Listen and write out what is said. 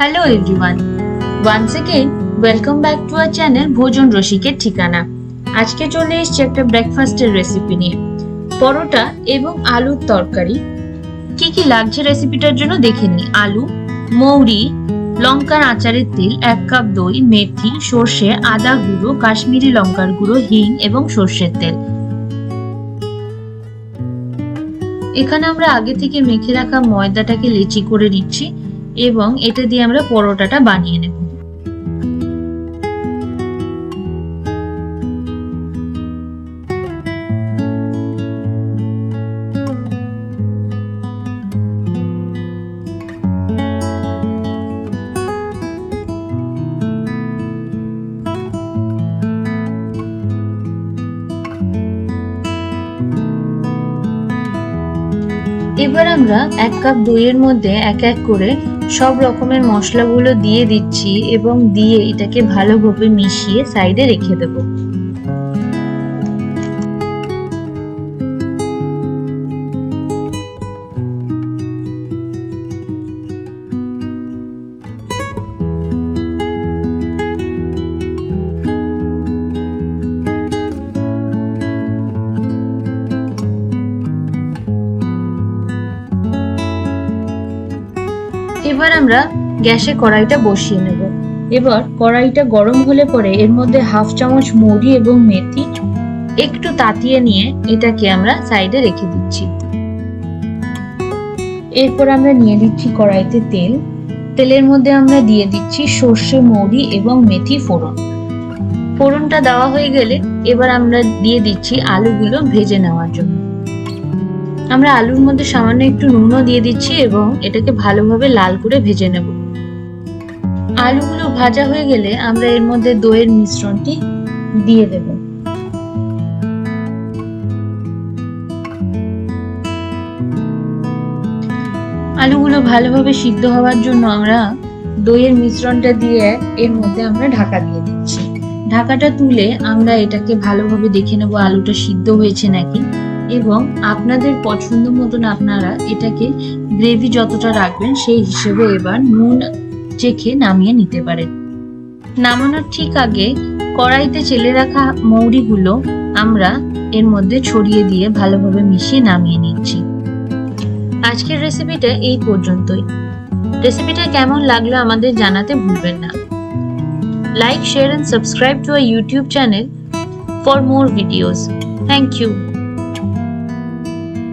Hello everyone once again welcome back to our channel ভোজন রসিকের ঠিকানা আজকে চলে এসেছি একটা ব্রেকফাস্টের রেসিপি নিয়ে। পরোটা এবং আলুর তরকারি। কি কি লাগছে রেসিপিটার জন্য দেখে নিই। আলু, মৌরি, লঙ্কার আচারের তেল, এক কাপ দই, মেথি, সর্ষে, আদা গুঁড়ো, কাশ্মীরি লঙ্কার গুঁড়ো, হিং এবং সর্ষের তেল। এখানে আমরা আগে থেকে মেখে রাখা ময়দাটাকে লেচি করে নিচ্ছি। এবং এটা দিয়ে আমরা পরোটাটা বানিয়ে নেব। এবার আমরা এক কাপ দইয়ের মধ্যে এক এক করে সব রকমের মশলাগুলো দিয়ে দিচ্ছি এবং দিয়ে এটাকে ভালোভাবে মিশিয়ে সাইডে রেখে দেব। এবার আমরা গ্যাসে কড়াইটা বসিয়ে নেব। এবার কড়াইটা গরম হলে পরে এর মধ্যে হাফ চামচ মৌরি এবং মেথি একটু তাতিয়ে নিয়ে এটাকে আমরা সাইডে রেখে দিচ্ছি। এরপর আমরা নিয়ে দিচ্ছি কড়াইতে তেল। তেলের মধ্যে আমরা দিয়ে দিচ্ছি সর্ষে মৌরি এবং মেথি ফোড়ন। ফোড়নটা দেওয়া হয়ে গেলে এবার আমরা দিয়ে দিচ্ছি আলুগুলো ভেজে নেওয়ার জন্য। আমরা আলুর মধ্যে সামান্য একটু নুনও দিয়ে দিচ্ছি এবং এটাকে ভালোভাবে লাল করে ভেজে নেব। আলুগুলো ভাজা হয়ে গেলে আমরা এর মধ্যে দইয়ের মিশ্রণটি দিয়ে দেব। আলুগুলো ভালোভাবে সিদ্ধ হওয়ার জন্য আমরা দইয়ের মিশ্রণটা দিয়ে এর মধ্যে আমরা ঢাকা দিয়ে দিচ্ছি। ঢাকাটা তুলে আমরা এটাকে ভালোভাবে দেখে নেব আলুটা সিদ্ধ হয়েছে নাকি। এবং আপনাদের পছন্দ মতন আপনারা এটাকে গ্রেভি যতটা রাখবেন সেই হিসেবে এবার নুন চেখে নামিয়ে নিতে পারেন। নামানোর ঠিক আগে কড়াইতে চেলে রাখা মৌরিগুলো আমরা এর মধ্যে ছড়িয়ে দিয়ে ভালোভাবে মিশিয়ে নামিয়ে নিচ্ছি। আজকের রেসিপিটা এই পর্যন্তই। রেসিপিটা কেমন লাগল আমাদের জানাতে ভুলবেন না। Like, share and subscribe to our YouTube channel for more videos thank you